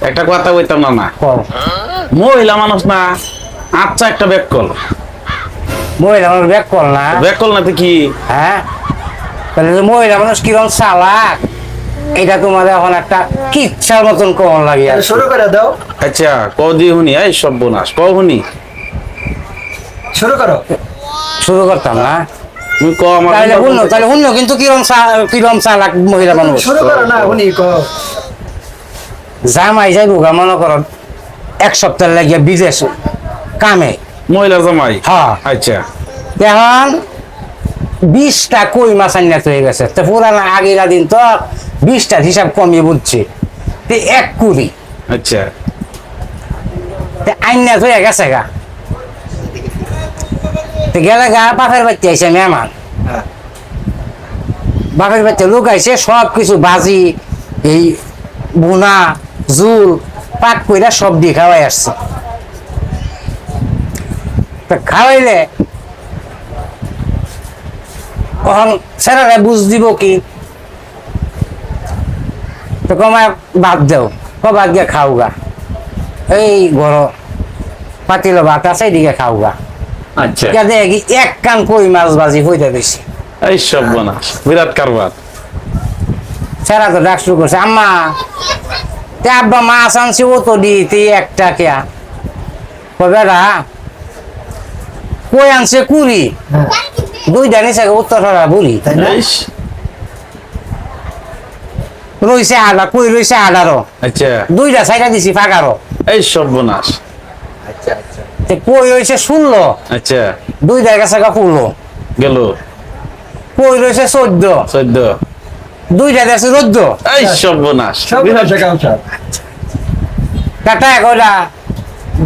একটা কথা কইতাম না না মহিলা মানুষ না আচ্ছা একটা ব্যাক কল মহিলা মানুষ ব্যাক কর না? ব্যাক কল না তো কি? হ্যাঁ? তাহলে মহিলা মানুষ কিরম চালাক এটা তোমার এখন একটা কিচ্ছার মতন কমন লাগে কি। শুরু করে দাও। আচ্ছা ক দি হুনি এই সব বোনাস ক হুনি শুরু করো। শুরু করতাম না? ক আমার তাহলে শুনো তাহলে শুনো কিন্তু কিরম কিরম চালাক মহিলা মানুষ। শুরু করো না উনি কো জামাই যাইব গা মনে করো এক সপ্তাহ লাগিয়ে বিদেশ কামে। মহিলা জামাই? হ্যাঁ। আচ্ছা। এখন বিশটা কই মাছ হয়ে গেছে। তো পুরানা আগের দিন তো বিশটা হিসাব কমিয়ে বুঝছে। তো এক কুড়ি। আচ্ছা। তো আইনা হয়ে গেছে গা। তো গেলে গা বাপের বাচ্চা আইসে মেহমান। হ্যাঁ। বাপের বাচ্চা লোক আইসে সব কিছু বাজি এই বুনা জুল পাক কইরা সব দিয়ে খাওয়াই আসছে। খাওয়াইলে তখন স্যারেরা বুঝ দিব কি? তো কমায় বাদ দেও ক বাদ দিয়ে খাও গা। এই ঘর পাতিল ভাত আছে এদিকে খাও গা। আচ্ছা। দেখি এক কান কই মাছ বাজি হইতে দিছি। এই সব বোনাস বিরাট কারবার। সারা তো ডাক শুরু করছে আম্মা তে আব্বা মাছ আনছি ও তো দি তুই একটা কেয়া। কবে রা কই আনছে কুড়ি? হ্যাঁ। দুই জানিস উত্তর হারা বুড়ি। তাই না? রইছে আডা কই রইছে আডারো আচ্ছা। দুইটা সাইডা দিছি ফাঁকারো এই সব বোনাস আচ্ছা আচ্ছা। তে কই রইছে ষোলো? আচ্ছা। দুইটার কাছে গা ফুলো গেল। কই রইছে চোদ্দ? চোদ্দ। দুইটা দেখছে চোদ্দ। এই সব বোনাস সব বিরাট টাকা উঠা কাটা কয়টা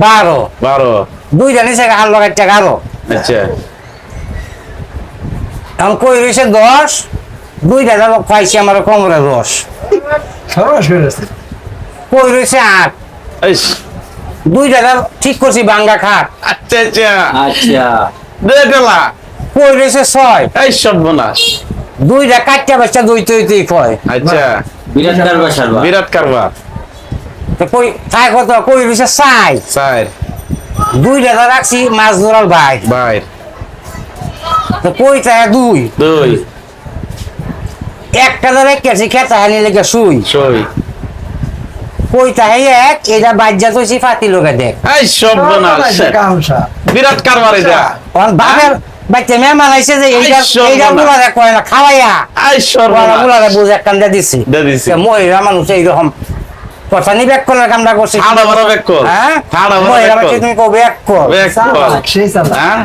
বারো। বারো। দুইটা নিচে হাল লাগাইতে এগারো আচ্ছা। এখন কই রয়েছে দশ? দুইটা যাব পাইছি আমার কমরে দশ। সর্বনাশ কই রয়েছে আট? দুইটা ঠিক করছি বাঙ্গা খাট। আচ্ছা আচ্ছা। আচ্ছা। কই রয়েছে ছয়? এই সব বোনাস দুইটা কাটটা বাচ্চা দুই তুই তুই কয়। আচ্ছা। বিরাট কারবার সারবা বিরাট কারবার তো কই তাই কত কই রয়েছে চাই। চার দুইটা রাখছি মাছ ধরার ভাই। বাইর তো কই তাই দুই? দুই। একটা ধরে কেছি খেতা হানি লেগে শুই। ছয় কই তাই এক এটা বাজ্যা তুইছি ফাতি লোকে দেখ। এই সব উঠা বিরাট কারবার এটা। বাপের বাচ্চা মেহমান আইছে যে এইটা এইটা বলা। বুলারে কয় না খাওয়াইয়া এই সর্বনাশ বুলারে বুঝে একখান কান্দা দিছি দে দিছি। তে মহিলা মানুষ এইরকম কথা নি ব্যাক করার কামটা করছি ব্যাক কর। হ্যাঁ ব্যাক কর। তুমি কো ব্যাক কর ব্যাক কর। সেই চালাক। হ্যাঁ